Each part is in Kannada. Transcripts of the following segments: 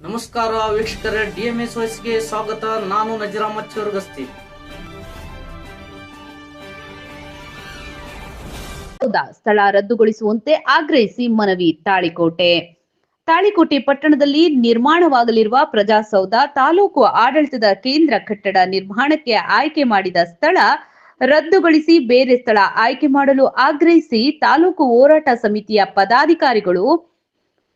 ನಮಸ್ಕಾರ ವೀಕ್ಷಕರೇ ಡಿಎಂಎಸ್ ವಾಯ್ಸ್ಗೆ ಸ್ವಾಗತ. ನಾನು ನಜರಾಮ ಹೌದಾ? ಸ್ಥಳ ರದ್ದುಗೊಳಿಸುವಂತೆ ಆಗ್ರಹಿಸಿ ಮನವಿ ತಾಳಿಕೋಟೆ. ತಾಳಿಕೋಟೆ ಪಟ್ಟಣದಲ್ಲಿ ನಿರ್ಮಾಣವಾಗಲಿರುವ ಪ್ರಜಾಸೌಧ ತಾಲೂಕು ಆಡಳಿತದ ಕೇಂದ್ರ ಕಟ್ಟಡ ನಿರ್ಮಾಣಕ್ಕೆ ಆಯ್ಕೆ ಮಾಡಿದ ಸ್ಥಳ ರದ್ದುಗೊಳಿಸಿ ಬೇರೆ ಸ್ಥಳ ಆಯ್ಕೆ ಮಾಡಲು ಆಗ್ರಹಿಸಿ ತಾಲೂಕು ಹೋರಾಟ ಸಮಿತಿಯ ಪದಾಧಿಕಾರಿಗಳು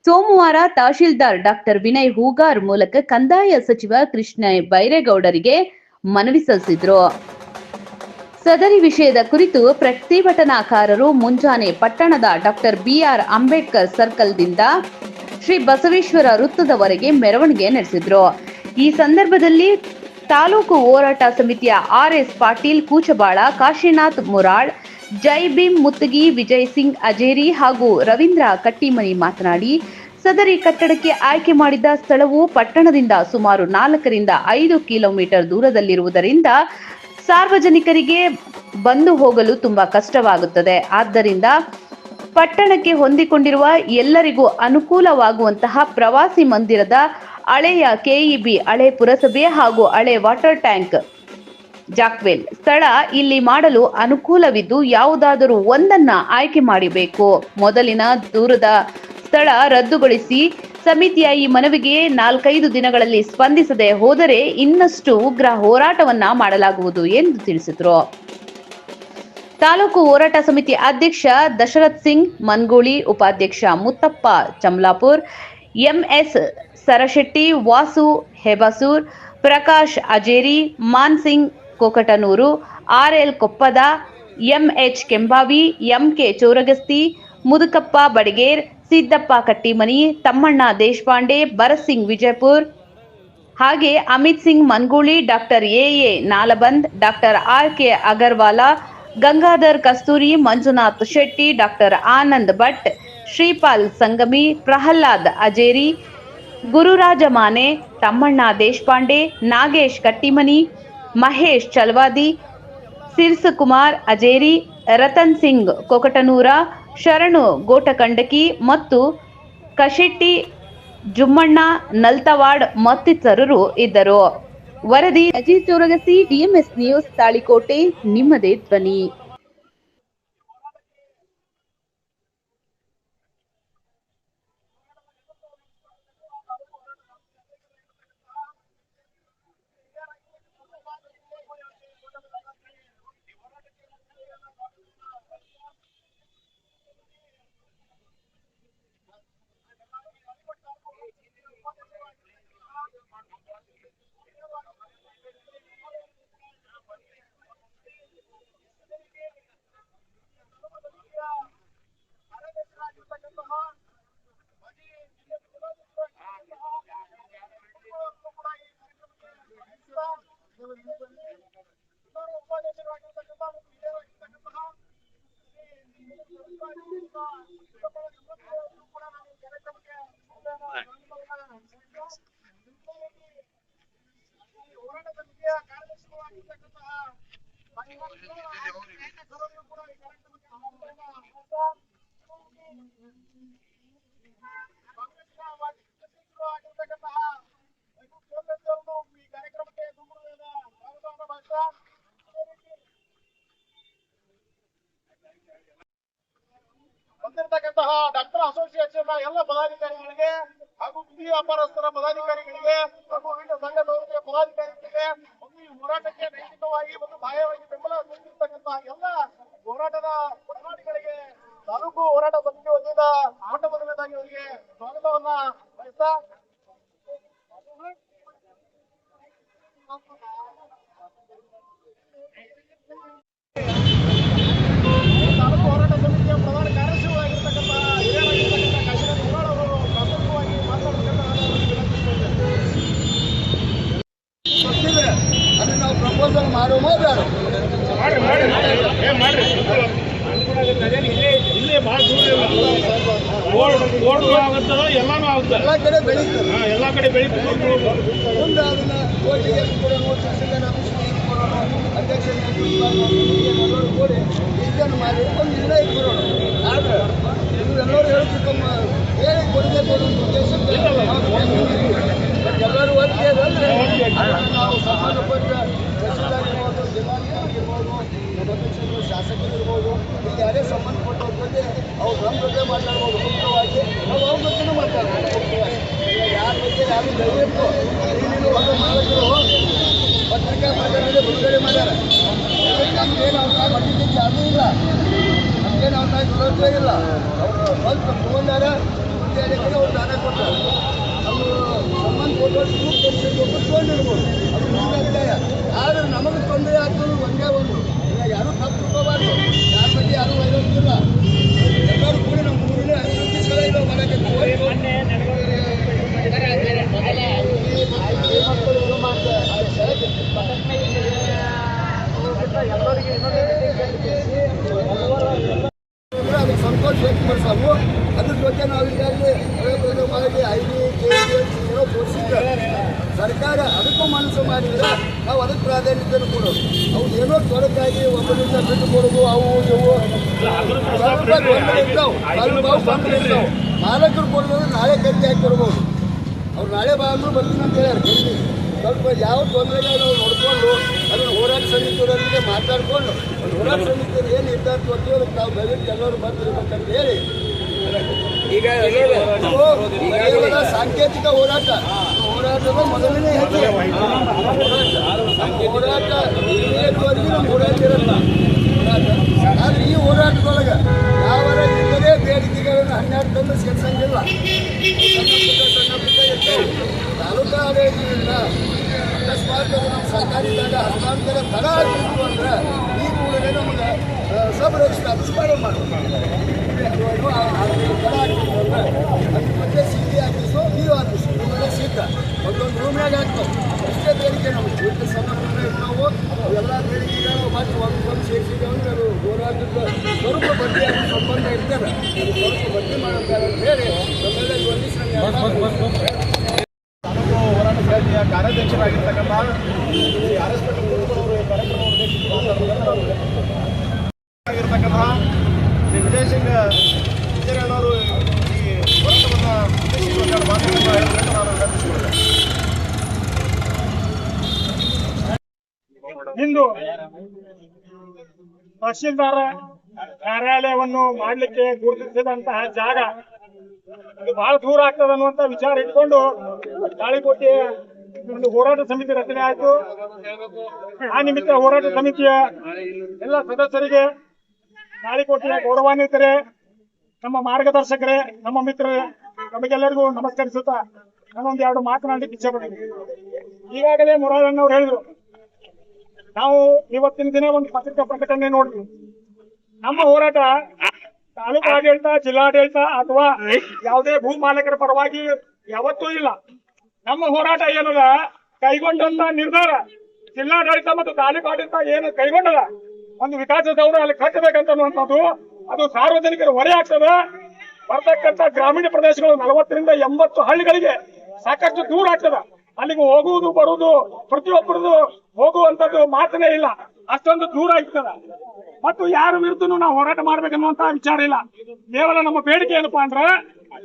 ಸೋಮವಾರ ತಹಶೀಲ್ದಾರ್ ಡಾಕ್ಟರ್ ವಿನಯ್ ಹೂಗಾರ್ ಮೂಲಕ ಕಂದಾಯ ಸಚಿವ ಕೃಷ್ಣ ಬೈರೇಗೌಡರಿಗೆ ಮನವಿ ಸಲ್ಲಿಸಿದ್ರು. ಸದರಿ ವಿಷಯದ ಕುರಿತು ಪ್ರತಿಭಟನಾಕಾರರು ಮುಂಜಾನೆ ಪಟ್ಟಣದ ಡಾಕ್ಟರ್ ಬಿಆರ್ ಅಂಬೇಡ್ಕರ್ ಸರ್ಕಲ್ದಿಂದ ಶ್ರೀ ಬಸವೇಶ್ವರ ವೃತ್ತದವರೆಗೆ ಮೆರವಣಿಗೆ ನಡೆಸಿದ್ರು. ಈ ಸಂದರ್ಭದಲ್ಲಿ ತಾಲೂಕು ಹೋರಾಟ ಸಮಿತಿಯ ಆರ್ ಎಸ್ ಪಾಟೀಲ್, ಕೂಚಬಾಳ, ಕಾಶಿನಾಥ್ ಮುರಾಳ್, ಜೈ ಭೀಮ್, ಮುತ್ತಗಿ, ವಿಜಯ್ ಸಿಂಗ್, ಅಜೇರಿ ಹಾಗೂ ರವೀಂದ್ರ ಕಟ್ಟಿಮನಿ ಮಾತನಾಡಿ ಸದರಿ ಕಟ್ಟಡಕ್ಕೆ ಆಯ್ಕೆ ಮಾಡಿದ ಸ್ಥಳವು ಪಟ್ಟಣದಿಂದ ಸುಮಾರು ನಾಲ್ಕರಿಂದ ಐದು ಕಿಲೋಮೀಟರ್ ದೂರದಲ್ಲಿರುವುದರಿಂದ ಸಾರ್ವಜನಿಕರಿಗೆ ಬಂದು ಹೋಗಲು ತುಂಬಾ ಕಷ್ಟವಾಗುತ್ತದೆ. ಆದ್ದರಿಂದ ಪಟ್ಟಣಕ್ಕೆ ಹೊಂದಿಕೊಂಡಿರುವ ಎಲ್ಲರಿಗೂ ಅನುಕೂಲವಾಗುವಂತಹ ಪ್ರವಾಸಿ ಮಂದಿರದ ಹಳೆಯ ಕೆಇಬಿ ಹಳೆ ಪುರಸಭೆ ಹಾಗೂ ಹಳೆ ವಾಟರ್ ಟ್ಯಾಂಕ್ ಜಾಕ್ವೆಲ್ ಸ್ಥಳ ಇಲ್ಲಿ ಮಾಡಲು ಅನುಕೂಲವಿದ್ದು ಯಾವುದಾದರೂ ಒಂದನ್ನ ಆಯ್ಕೆ ಮಾಡಬೇಕು. ಮೊದಲಿನ ದೂರದ ಸ್ಥಳ ರದ್ದುಗೊಳಿಸಿ ಸಮಿತಿಯ ಈ ಮನವಿಗೆ ನಾಲ್ಕೈದು ದಿನಗಳಲ್ಲಿ ಸ್ಪಂದಿಸದೆ ಹೋದರೆ ಇನ್ನಷ್ಟು ಉಗ್ರ ಹೋರಾಟವನ್ನ ಮಾಡಲಾಗುವುದು ಎಂದು ತಿಳಿಸಿದರು. ತಾಲೂಕು ಹೋರಾಟ ಸಮಿತಿ ಅಧ್ಯಕ್ಷ ದಶರಥ್ ಸಿಂಗ್, ಮನ್ಗೂಳಿ ಉಪಾಧ್ಯಕ್ಷ Muttappa Chamlapur, M S Sarashetti, Vasu Hebasur, Prakash Ajeri Man Singh Kokatnur, R L Koppad, M H Kembhavi, M K Choragasti, Mudukappa Badiger Siddappa Kattimani, Tammanna Deshpande Bharat Singh Vijayapur. ಹಾಗೆ Amit Singh Mangoli, doctor A A Nalband, doctor R K Agarwal, Gangadhar Kasturi, Manjunath Shetty, doctor Anand Bhat, Shripal Sangami, Prahlad Ajeri, Gururaja Mane, Tammanna Deshpande, Nagesh Kattimani, Mahesh Chalwadi, Sirsakumar Ajeri, Ratan Singh Kokatnur Sharanu Gotakandaki ಮತ್ತು ಕಶೆಟ್ಟಿ ಜುಮ್ಮಣ್ಣ ನಲ್ತವಾಡ್ ಮತ್ತಿತರರು ಇದ್ದರು. ವರದಿ ಅಜಿತ್ ಚೋರಗಸಿ ಡಿಎಂಎಸ್ ನ್ಯೂಸ್ ತಾಳಿಕೋಟೆ, ನಿಮ್ಮದೇ ಧ್ವನಿ. ಹೋರಾಟದ ಮುಖ್ಯ ಕಾರ್ಯದರ್ಶಿಗಳಾಗಿರ್ತಕ್ಕಂತಹ ಬಂದಿರತಕ್ಕಂತಹ ಡಾಕ್ಟರ್ ಅಸೋಸಿಯೇಷನ್ ಎಲ್ಲ ಪದಾಧಿಕಾರಿಗಳಿಗೆ ಹಾಗೂ ಬೀದಿ ವ್ಯಾಪಾರಸ್ಥರ ಪದಾಧಿಕಾರಿಗಳಿಗೆ ಹಾಗೂ ವಿವಿಧ ಸಂಘಟನೆಯ ಪದಾಧಿಕಾರಿಗಳಿಗೆ ಒಂದು ಈ ಹೋರಾಟಕ್ಕೆ ನೈತಿಕವಾಗಿ ಮತ್ತು ಬಾಹ್ಯವಾಗಿ ಬೆಂಬಲ ಸೂಚಿಸತಕ್ಕಂತಹ ಎಲ್ಲ ಹೋರಾಟದ ಪಟನಾಡಿಗಳಿಗೆ ತಾಲೂಕು ಹೋರಾಟ ಸಮಿತಿ ವತಿಯಿಂದ ಆಟ ಮೊದಲನೇದಾಗಿ ಅವರಿಗೆ ಸ್ವಾಗತವನ್ನ ಬಯಸ್ತಾ ಯೋಜನೆ ಮಾಡೋ ಮಾತಾಡು. ಎಲ್ಲ ಕಡೆ ಬೆಳೀತದೆ ಎಲ್ಲ ಕಡೆ ಬೆಳೀತದೆ ಮುಂದೆ ಅದನ್ನ ಕೋಟಿಗೆ ಕೂಡ ಮೂರು ವರ್ಷಕ್ಕೆ ನಾವು ಅಧ್ಯಕ್ಷನಾಗಿ ಎಲ್ಲರೂ ಕೂಡಿ ಮಾಡಿ ಒಂದು ನಿರ್ಣಯ ಬರೋಣ ಆದರೆ ಇದು ಎಲ್ಲರೂ ಹೇಳ್ತಿಕ್ಕಮ್ಮ ಹೇಳಿ ಕೊಡಬೇಕು ಅನ್ನೋ ಎಲ್ಲರೂ ಒತ್ತಿಗೆ ಅಂದರೆ ನಾವು ಸಮಾನ ಪಟ್ಟ ಶಾಸಕರು ಇರ್ಬೋದು ಇಲ್ಲಿ ಯಾರೇ ಸಂಬಂಧಪಟ್ಟವ್ರ ಬಗ್ಗೆ ಅವ್ರು ನಮ್ಮ ಜೊತೆ ಮಾತಾಡ್ಬೋದು ಮುಕ್ತವಾಗಿ ನಾವು ಅವ್ರ ಜೊತೆನೂ ಮಾತಾಡ್ಬೋದು. ಯಾರ ಬಗ್ಗೆ ಯಾರು ದಯವಿಟ್ಟು ನೀನು ಒಂದು ಮಾಡಿದ್ರು ಪತ್ರಿಕಾ ಮಾಧ್ಯಮದಲ್ಲಿ ಬಿಡುಗಡೆ ಮಾಡ್ಯಾರ. ನಮ್ಗೇನು ಅವ್ರ ಮಟ್ಟಿದ್ದಕ್ಕೆ ಯಾವುದೂ ಇಲ್ಲ. ನಮ್ಗೇನು ಅವ್ರ ತಾಯಿ ದುರಂತ ಇಲ್ಲ. ಅವರು ಸ್ವಲ್ಪ ತಗೊಂಡಾರ ಮುಂದೆ ಅವ್ರು ದಾನ ಕೊಟ್ಟರು. ಅವರು ಸಂಬಂಧಪಟ್ಟವರು ತಗೊಂಡಿರ್ಬೋದು. ಅದು ಮುಂದೆ ಆದ್ರೆ ನಮಗೆ ತೊಂದರೆ ಆಗ್ತದೆ ಒಂದೇ ಒಂದು. ಯಾರೂ ತಪ್ಪು ತಿಳ್ಕೋಬಾರ್ದು ಯಾರ ಬಗ್ಗೆ ಯಾರೂ ವೈರೋಗಿಲ್ಲ ಎಲ್ಲರೂ ಕೂಡ ನಮ್ಮ ಊರಿನ ಅಭಿವೃದ್ಧಿ ಸಲ ಇಲ್ಲ ಮಾಡಕ್ಕೆ ಅದಕ್ಕೆ ಸಂತೋಷ ವ್ಯಕ್ತ ಪಡಿಸವು ಅದ್ರ ಜೊತೆ ನಾವು ಈಗಾಗಲೇ ಪ್ರಯೋಗ ಮಾಡಿ ಐ ಡಿ ಏನೋ ತೋರಿಸಿದ್ರೆ ಸರ್ಕಾರ ಅದಕ್ಕೂ ಮನಸ್ಸು ಮಾಡಿದ್ರೆ ನಾವು ಅದಕ್ಕೆ ಪ್ರಾಧಾನ್ಯತೆ ಕೊಡೋದು. ಅವು ಏನೋ ತೊಡಕಾಗಿ ಒಬ್ಬರಿಂದ ಬಿಟ್ಟು ಕೊಡೋದು ಅವು ಇವು. ಇರ್ತಾವೆ ಮಾಲಕರು ಕೊಡೋದು ನಾಳೆ ಕಟ್ಟಿ ಹಾಕಿ ಕೊಡ್ಬೋದು ಅವ್ರು ನಾಳೆ ಬಾಂದ್ರು ಬರ್ತೀನಿ ಅಂತ ಹೇಳ್ಯಾರ ಕಟ್ಟಿ. ಸ್ವಲ್ಪ ಯಾವ ತೊಂದರೆ ನಾವು ನೋಡ್ಕೊಂಡು ಅದನ್ನು ಹೋರಾಟ ಸಮಿತಿಯವರೊಂದಿಗೆ ಮಾತಾಡ್ಕೊಂಡು ಹೋರಾಟ ಸಮಿತಿಯವರು ಏನು ನಿರ್ಧಾರ ಕೊಡ್ತೀವಿ ಅದಕ್ಕೆ ನಾವು ದಯವಿಟ್ಟು ಎಲ್ಲರೂ ಬಂದಿರ್ಬೇಕಂತ ಹೇಳಿ. ಈಗ ಸಾಂಕೇತಿಕ ಹೋರಾಟ. ಹೋರಾಟದ ಮೊದಲನೇ ಹೆಜ್ಜೆ ಹೋರಾಟ ಇಲ್ಲಿಯವರೆಗೂ ನಮ್ಮ ಹೋರಾಟ ಇರಲ್ಲ ಆದ್ರೆ ಈ ಹೋರಾಟದೊಳಗೆ ಯಾವ ಇಲ್ಲದೇ ಬೇಡಿಕೆಗಳನ್ನು ಹನ್ನೆರಡು ತಂದು ಸೇರ್ಸಂಗಿಲ್ಲ ಸಣ್ಣ ಆಡಳಿತದಿಂದ ಅಕಸ್ಮಾತ್ ನಮ್ಮ ಸರ್ಕಾರಿ ಜಾಗ ಹಸ್ತಾಂತರ ತಡ ಆಗಿತ್ತು ಅಂದ್ರೆ ಈ ಕೂಡಲೇ ನಮಗೆ ಸಬ್ ರಿಜಿಸ್ಟರ್ ಆಫೀಸ್ ಮಾಡೋ ಮಾಡೋದು ತಡ ಆಗಿತ್ತು ಅಂದ್ರೆ ನೀವು ಮಧ್ಯೆ C D office B office ಇವೆಲ್ಲ ಸಿದ್ಧ ಒಂದೊಂದು ರೂಮ್ನಾಗ ಆಗ್ತಾವೆ ಇಷ್ಟೇ ಬೇಡಿಕೆ ನಮಗೆ ಇಷ್ಟು ಸಂದರ್ಭದಲ್ಲಿ ನಾವು ಎಲ್ಲ ಬೇಡಿಕೆಗಳು ಮತ್ತೆ ಒಂದು ಒಂದು ಸೇರಿಸಿದ್ದೇವೆ ಅಂದ್ರೆ ಅದು ಹೋರಾಟದ ಸ್ವರೂಪ ಬಡ್ಡಿ ಅನ್ನೋ ಸಂಬಂಧ ಅಂತ ಹೇಳಿ ನಮ್ಮೆಲ್ಲ ನನಗೆ ಹೋರಾಟ ಸಮಿತಿಯ ಕಾರ್ಯಾಧ್ಯಕ್ಷರಾಗಿರ್ತಕ್ಕಂಥ ಈ ಆರ್ ಎಸ್ ಪೇಟೆ ಅವರು ಕಾರ್ಯಕ್ರಮ ಆಗಿರ್ತಕ್ಕಂಥ ಶ್ರೀ ವಿಜಯ್ ಸಿಂಗ್ ವಿಜಯನವರು ಈ ಹೋರಾಟವನ್ನು ಉದ್ದೇಶಿಸಿ ಒಂದೆರಡು ಮಾತುಗಳನ್ನು ಹೇಳಬೇಕು ನಾನು ವಿನಂತಿಸಿಕೊಳ್ಳುತ್ತೇನೆ. ಇಂದು ತಹಶೀಲ್ದಾರ ಕಾರ್ಯಾಲಯವನ್ನು ಮಾಡಲಿಕ್ಕೆ ಗುರುತಿಸಿದಂತಹ ಜಾಗ ಇದು ಬಹಳ ದೂರ ಆಗ್ತದೆ ಅನ್ನುವಂತ ವಿಚಾರ ಇಟ್ಕೊಂಡು ಗಾಳಿಕೋಟೆ ಒಂದು ಹೋರಾಟ ಸಮಿತಿ ರಚನೆ ಆಯಿತು. ಆ ನಿಮಿತ್ತ ಹೋರಾಟ ಸಮಿತಿಯ ಎಲ್ಲ ಸದಸ್ಯರಿಗೆ ತಾಳಿಕೋಟೆಯ ಗೌರವಾನ್ವಿತರೇ, ನಮ್ಮ ಮಾರ್ಗದರ್ಶಕರೇ, ನಮ್ಮ ಮಿತ್ರರೇ, ನಮಗೆಲ್ಲರಿಗೂ ನಮಸ್ಕರಿಸುತ್ತಾ ನಾನೊಂದು ಎರಡು ಮಾತನಾಡಲಿಕ್ಕೆ ಇಚ್ಛೆ ಪಡ್ತೀನಿ ಈಗಾಗಲೇ ಮುರಾರಣ್ಣವ್ರು ಹೇಳಿದ್ರು ನಾವು ಇವತ್ತಿನ ದಿನ ಒಂದು ಪತ್ರಿಕಾ ಪ್ರಕಟಣೆ ನೋಡಿದ್ವಿ ನಮ್ಮ ಹೋರಾಟ ತಾಲೂಕು ಆಡಳಿತ ಜಿಲ್ಲಾಡಳಿತ ಅಥವಾ ಯಾವುದೇ ಭೂ ಮಾಲೀಕರ ಪರವಾಗಿ ಯಾವತ್ತೂ ಇಲ್ಲ. ನಮ್ಮ ಹೋರಾಟ ಏನದ ಕೈಗೊಂಡಂತ ನಿರ್ಧಾರ. ಜಿಲ್ಲಾಡಳಿತ ಮತ್ತು ತಾಲೂಕು ಆಡಳಿತ ಏನು ಕೈಗೊಂಡದ ಒಂದು ವಿಕಾಸ ಸೌಧ ಅಲ್ಲಿ ಕಟ್ಟಬೇಕಂತ ಅದು ಸಾರ್ವಜನಿಕರ ಹೊರೆ ಆಗ್ತದ ಬರ್ತಕ್ಕಂಥ ಗ್ರಾಮೀಣ ಪ್ರದೇಶಗಳು ನಲವತ್ತರಿಂದ ಎಂಬತ್ತು ಹಳ್ಳಿಗಳಿಗೆ ಸಾಕಷ್ಟು ದೂರ ಆಗ್ತದ. ಅಲ್ಲಿಗೆ ಹೋಗುವುದು, ಬರುವುದು ಪ್ರತಿಯೊಬ್ಬರದು ಹೋಗುವಂತದ್ದು ಮಾತನೇ ಇಲ್ಲ. ಅಷ್ಟೊಂದು ದೂರ ಇರ್ತದ. ಮತ್ತು ಯಾರ ವಿರುದ್ಧನು ನಾವು ಹೋರಾಟ ಮಾಡ್ಬೇಕನ್ನುವಂತ ವಿಚಾರ ಇಲ್ಲ. ಕೇವಲ ನಮ್ಮ ಬೇಡಿಕೆ ಏನಪ್ಪಾ ಅಂದ್ರೆ,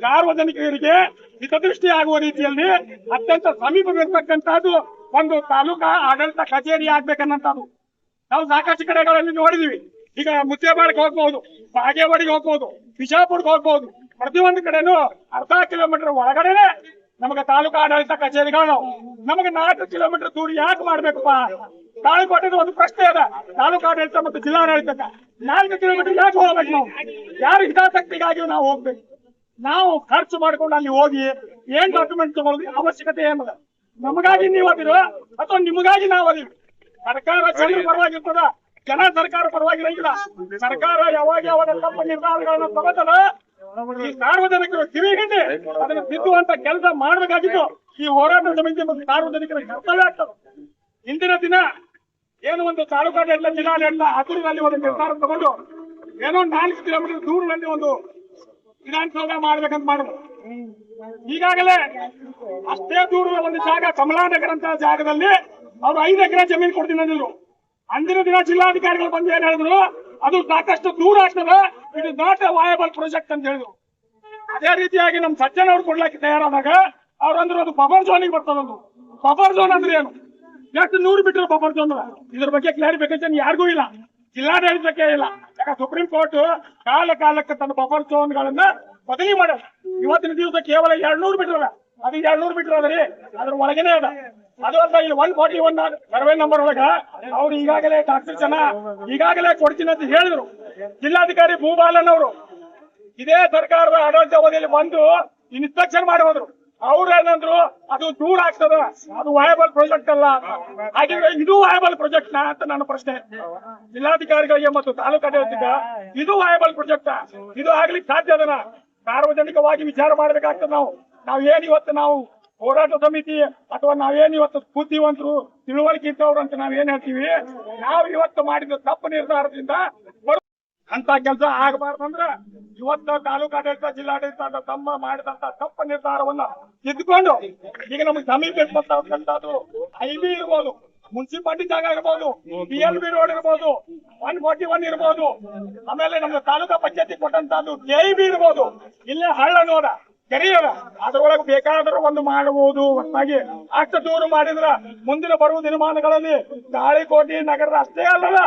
ಸಾರ್ವಜನಿಕರಿಗೆ ಹಿತದೃಷ್ಟಿ ಆಗುವ ರೀತಿಯಲ್ಲಿ ಅತ್ಯಂತ ಸಮೀಪವಿರ್ತಕ್ಕಂಥದ್ದು ಒಂದು ತಾಲೂಕಾ ಆಡಳಿತ ಕಚೇರಿ ಆಗ್ಬೇಕನ್ನಂತದ್ದು ನಾವು ಸಾಕಷ್ಟು ಕಡೆಗಳಲ್ಲಿ ನೋಡಿದೀವಿ. ಈಗ ಮುದ್ದೇಬಾಳ್ಗೆ ಹೋಗ್ಬಹುದು ಬಾಗೇವಾಡಿಗೆ ಹೋಗ್ಬಹುದು ಬಿಜಾಪುರ್ಗೆ ಹೋಗ್ಬಹುದು ಪ್ರತಿಯೊಂದು ಕಡೆನೂ ಅರ್ಧ ಕಿಲೋಮೀಟರ್ ಒಳಗಡೆನೆ ನಮಗೆ ತಾಲೂಕು ಆಡಳಿತ ಕಚೇರಿಗಳು ನಮಗೆ ನಾಲ್ಕು ಕಿಲೋಮೀಟರ್ ದೂರ ಯಾಕೆ ಮಾಡ್ಬೇಕಪ್ಪ? ತಾಲೂಕು ಒಂದು ಪ್ರಶ್ನೆ ಅದ. ತಾಲೂಕು ಆಡಳಿತ ಮತ್ತು ಜಿಲ್ಲಾಡಳಿತಕ್ಕ ನಾಲ್ಕು ಕಿಲೋಮೀಟರ್ ಯಾಕೆ ಹೋಗ್ಬೇಕು ನಾವು? ಯಾರ ಹಿತಾಸಕ್ತಿಗಾಗಿ ನಾವು ಹೋಗ್ಬೇಕು. ನಾವು ಖರ್ಚು ಮಾಡ್ಕೊಂಡು ಅಲ್ಲಿ ಹೋಗಿ ಏನ್ ಡಾಕ್ಯುಮೆಂಟ್ ತಗೊಳ್ಳೋದು ಅವಶ್ಯಕತೆ ಏನದ ನಮಗಾಗಿ ನೀವು ಅದಿರೋ ಅಥವಾ ನಿಮಗಾಗಿ ನಾವು ಅದಿವಿ ಸರ್ಕಾರ ಜನರ ಪರವಾಗಿರ್ತದ. ಜನ ಸರ್ಕಾರ ಪರವಾಗಿರಂಗಿಲ್ಲ. ಸರ್ಕಾರ ಯಾವಾಗ ಯಾವಾಗ ತಮ್ಮ ನಿರ್ಧಾರಗಳನ್ನ ತಗೋತದ ಸಾರ್ವಜನಿಕರು ಕಿವಿ ಹಿಂಡಿ ಅದನ್ನು ತಿದ್ದುವಂತ ಕೆಲಸ ಮಾಡಬೇಕಾಗಿತ್ತು. ಈ ಹೋರಾಟ ಸಮಿತಿ ಮತ್ತು ಸಾರ್ವಜನಿಕರ ಕರ್ತವ್ಯ ಆಗ್ತದೆ. ಇಂದಿನ ದಿನ ಏನು ಒಂದು ತಾಲೂಕಾಡಳಿತ ಜಿಲ್ಲಾಡಳಿತ ಹತ್ತಿರದಲ್ಲಿ ಒಂದು ನಿರ್ಧಾರ ತಗೊಂಡು ಏನೋ ನಾಲ್ಕು ಕಿಲೋಮೀಟರ್ ದೂರದಲ್ಲಿ ಒಂದು ವಿಧಾನಸೌಧ ಮಾಡ್ಬೇಕಂತ ಮಾಡಿದ್ರು. ಈಗಾಗಲೇ ಅಷ್ಟೇ ದೂರದ ಒಂದು ಜಾಗ ಕಮಲಾನಗರ ಅಂತ ಜಾಗದಲ್ಲಿ ಅವ್ರು ಐದು ಎಕರೆ ಜಮೀನು ಕೊಡ್ತೀನಿ ಅಂದಿದ್ರು. ಅಂದಿನ ದಿನ ಜಿಲ್ಲಾಧಿಕಾರಿಗಳು ಬಂದು ಏನ್ ಹೇಳಿದ್ರು? ಅದು ಸಾಕಷ್ಟು ದೂರ ಆಗ್ತದೆ. It is not a viable project ಅಂತ ಹೇಳಿದ್ರು. ಅದೇ ರೀತಿಯಾಗಿ ನಮ್ ಸಜ್ಜನ್ ಅವ್ರು ಕೊಡ್ಲಿಕ್ಕೆ ತಯಾರಾದಾಗ ಅವ್ರಂದ್ರೆ ಅದು ಬಫರ್ ಝೋನಿಗೆ ಬರ್ತದೊಂದು ಬಫರ್ ಜೋನ್ ಅಂದ್ರೆ ಏನು? ಎಷ್ಟು ನೂರು ಬಿಟ್ಟರು ಬಫರ್ ಜೋನ್ ಇದ್ರ ಬಗ್ಗೆ ಕ್ಲಾರಿಫಿಕೇಶನ್ ಯಾರಿಗೂ ಇಲ್ಲ. ಜಿಲ್ಲಾಡಳಿತಕ್ಕೆ ಇಲ್ಲ. ಯಾಕೆ ಸುಪ್ರೀಂ ಕೋರ್ಟ್ ಕಾಲ ಕಾಲಕ್ಕೆ ತನ್ನ ಬಫರ್ ಝೋನ್ಗಳನ್ನ ಬದಲಿ ಮಾಡ್ಯಾರ. ಇವತ್ತಿನ ದಿವಸ ಕೇವಲ ಎರಡ್ ನೂರು ಬಿಟ್ರಲ್ಲ. ಅದು ಎರಡ್ನೂರು ಮೀಟರ್ ಅದ ರೀ. ಅದ್ರ ಒಳಗೇನೆ ಅದ. ಅದು ಅಂತ ಇಲ್ಲಿ one forty one survey number ಒಳಗ ಅವ್ರು ಈಗಾಗಲೇ ಡಾಕ್ಟರ್ ಜನ ಈಗಾಗಲೇ ಕೊಡ್ತೀನಿ ಅಂತ ಹೇಳಿದ್ರು. ಜಿಲ್ಲಾಧಿಕಾರಿ ಭೂಬಾಲನ್ ಅವರು. ಇದೇ ಸರ್ಕಾರದ ಆಡಳಿತ ಅವಧಿಯಲ್ಲಿ ಬಂದು ಇನ್ಸ್ಪೆಕ್ಷನ್ ಮಾಡಿ ಹೋದ್ರು. ಅವ್ರ ಏನಂದ್ರು, ಅದು ದೂರ ಆಗ್ತದ. ಅದು ವಯಬಲ್ ಪ್ರಾಜೆಕ್ಟ್ ಅಲ್ಲ. ಹಾಗಿದ್ರೆ ಇದು ವಯಬಲ್ ಪ್ರಾಜೆಕ್ಟ್ ನಾ ಅಂತ ನನ್ನ ಪ್ರಶ್ನೆ. ಜಿಲ್ಲಾಧಿಕಾರಿಗಳಿಗೆ ಮತ್ತು ತಾಲೂಕು ಆಡಳಿತಕ್ಕೆ ಇದು ವಯಬಲ್ ಪ್ರಾಜೆಕ್ಟ್ ಇದು ಆಗ್ಲಿಕ್ಕೆ ಸಾಧ್ಯ ಅದನ್ನ? ಸಾರ್ವಜನಿಕವಾಗಿ ವಿಚಾರ ಮಾಡ್ಬೇಕಾಗ್ತದೆ ನಾವು. ನಾವ್ ಏನ್ ಇವತ್ತು ನಾವು ಹೋರಾಟ ಸಮಿತಿ ಅಥವಾ ನಾವೇನ್ ಇವತ್ತು ಬುದ್ಧಿವಂತರು ತಿಳುವಳಿಕೆ ಇದ್ದವ್ರು ಅಂತ ನಾವ್ ಏನ್ ಹೇಳ್ತೀವಿ? ನಾವು ಇವತ್ತು ಮಾಡಿದ ತಪ್ಪು ನಿರ್ಧಾರದಿಂದ ಅಂತ ಕೆಲಸ ಆಗಬಾರ್ದಂದ್ರ ಇವತ್ತ ತಾಲೂಕಾಡಳಿತ ಜಿಲ್ಲಾಡಳಿತ ಅಂತ ತಮ್ಮ ಮಾಡಿದಂತ ತಪ್ಪು ನಿರ್ಧಾರವನ್ನ ತಿದ್ದುಕೊಂಡು ಈಗ ನಮ್ಗೆ ಸಮೀಪ ಇರ್ತಕ್ಕಂಥದ್ದು ಐ ಬಿ ಇರ್ಬೋದು, ಮುನ್ಸಿಪಾಲಿಟಿ ಜಾಗ ಇರ್ಬೋದು ಬಿ ಎಲ್ ಬಿ ರೋಡ್ ಇರ್ಬೋದು ಒನ್ ಫೋರ್ಟಿ ಒನ್ ಇರ್ಬೋದು, ಆಮೇಲೆ ನಮ್ಮ ತಾಲೂಕಾ ಪಂಚಾಯತಿ ಕೊಟ್ಟಂತದ್ದು ಕೆ ಬಿ ಇರ್ಬೋದು, ಇಲ್ಲೇ ಹಳ್ಳ ನೋಡ ಕೆರೆ ಅದರೊಳಗೆ ಬೇಕಾದರೂ ಒಂದು ಮಾಡಬಹುದು ಹೊಸದಾಗಿ ಅಷ್ಟು ದೂರು ಮಾಡಿದ್ರ ಮುಂದಿನ ಬರುವ ದಿನಮಾನಗಳಲ್ಲಿ ತಾಳಿಕೋಟೆ ನಗರದ ಅಷ್ಟೇ ಅಲ್ಲಲ್ಲ,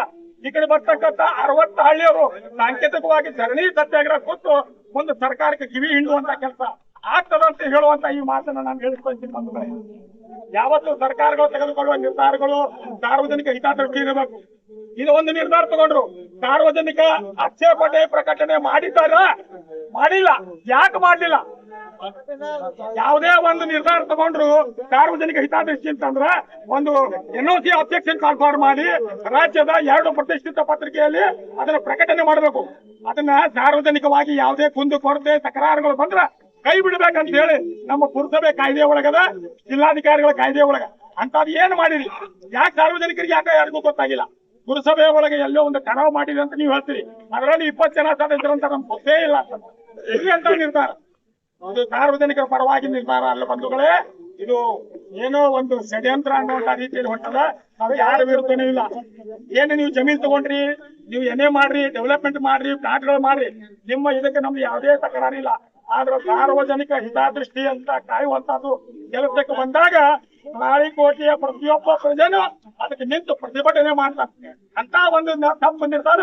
ಈ ಕಡೆ ಬರ್ತಕ್ಕಂತ ಅರವತ್ತು ಹಳ್ಳಿಯವರು ಸಾಂಕೇತಿಕವಾಗಿ ಧರಣಿ ಸತ್ಯಾಗ್ರಹ ಕೂತು ಮುಂದೆ ಸರ್ಕಾರಕ್ಕೆ ಕಿವಿ ಹಿಂಡುವಂತ ಕೆಲಸ ಆಗ್ತದಂತ ಹೇಳುವಂತ ಈ ಮಾತನ್ನ ನಾನು ಹೇಳಿಕೊಳ್ತೀನಿ ಬಂಧುಗಳೇ. ಯಾವತ್ತು ಸರ್ಕಾರಗಳು ತೆಗೆದುಕೊಳ್ಳುವ ನಿರ್ಧಾರಗಳು ಸಾರ್ವಜನಿಕ ಹಿತಾದೃಷ್ಟಿ ಇರಬೇಕು. ಇದು ಒಂದು ನಿರ್ಧಾರ ತಗೊಂಡ್ರು. ಸಾರ್ವಜನಿಕ ಆಕ್ಷೇಪಣೆ ಪ್ರಕಟಣೆ ಮಾಡಿದ್ದಾರ? ಮಾಡಿಲ್ಲ. ಯಾಕೆ ಮಾಡಲಿಲ್ಲ ಯಾವುದೇ ಒಂದು ನಿರ್ಧಾರ ತಗೊಂಡ್ರು ಸಾರ್ವಜನಿಕ ಹಿತಾದೃಷ್ಟಿ ಅಂತಂದ್ರ ಒಂದು ಎನ್ಒಸಿ ಅಬ್ಜೆಕ್ಷನ್ ಕಾಲ್ಫಾರ್ ಮಾಡಿ ರಾಜ್ಯದ ಎರಡು ಪ್ರತಿಷ್ಠಿತ ಪತ್ರಿಕೆಯಲ್ಲಿ ಅದನ್ನ ಪ್ರಕಟಣೆ ಮಾಡಬೇಕು. ಅದನ್ನ ಸಾರ್ವಜನಿಕವಾಗಿ ಯಾವುದೇ ಕುಂದು ಕೊರತೆ ತಕರಾರುಗಳು ಬಂದ್ರ ಕೈ ಬಿಡಬೇಕಂತ ಹೇಳಿ ನಮ್ಮ ಪುರಸಭೆ ಕಾಯ್ದೆ ಒಳಗದ, ಜಿಲ್ಲಾಧಿಕಾರಿಗಳ ಕಾಯ್ದೆ ಒಳಗ. ಅಂತದ್ ಏನ್ ಮಾಡಿರಿ? ಯಾಕೆ ಸಾರ್ವಜನಿಕರಿಗೆ ಯಾಕೆ ಯಾರಿಗೂ ಗೊತ್ತಾಗಿಲ್ಲ? ಪುರಸಭೆ ಒಳಗೆ ಎಲ್ಲೋ ಒಂದು ಕರಾವ್ ಮಾಡಿದೆ ಅಂತ ನೀವು ಹೇಳ್ತೀರಿ. ಅದರಲ್ಲಿ ಇಪ್ಪತ್ತು ಜನ ಅಂತ ನಮ್ಗೆ ಗೊತ್ತೇ ಇಲ್ಲಿ. ಅಂತ ನಿರ್ಧಾರ? ಇದು ಸಾರ್ವಜನಿಕರ ಪರವಾಗಿ ನಿರ್ಧಾರ ಅಲ್ಲ ಬಂಧುಗಳೇ. ಇದು ಏನೋ ಒಂದು ಷಡ್ಯಂತ್ರ ಅನ್ನುವಂತ ರೀತಿಯಲ್ಲಿ ಹೊಟ್ಟದ ನಾವು ಯಾರ ವಿರುದ್ಧನೂ ಇಲ್ಲ. ಏನು ನೀವು ಜಮೀನ್ ತಗೊಂಡ್ರಿ, ನೀವು ಏನೇ ಮಾಡ್ರಿ ಡೆವಲಪ್ಮೆಂಟ್ ಮಾಡ್ರಿ, ಪ್ಲಾಟ್ಗಳು ಮಾಡ್ರಿ. ನಿಮ್ಮ ಇದಕ್ಕೆ ನಮ್ದು ಯಾವುದೇ ತಕರಾರಿಲ್ಲ ಆದ್ರೆ ಸಾರ್ವಜನಿಕ ಹಿತಾದೃಷ್ಟಿ ಅಂತ ಕಾಯುವಂತದ್ದು ಕೆಲಸಕ್ಕೆ ಬಂದಾಗ ತಾಳಿಕೋಟೆಯ ಪ್ರತಿಯೊಬ್ಬ ಪ್ರಜೆನೂ ಅದಕ್ಕೆ ನಿಂತು ಪ್ರತಿಭಟನೆ ಮಾಡ್ತಾರೆ. ಅಂತ ಒಂದು ತಪ್ಪು ನಿರ್ಧಾರ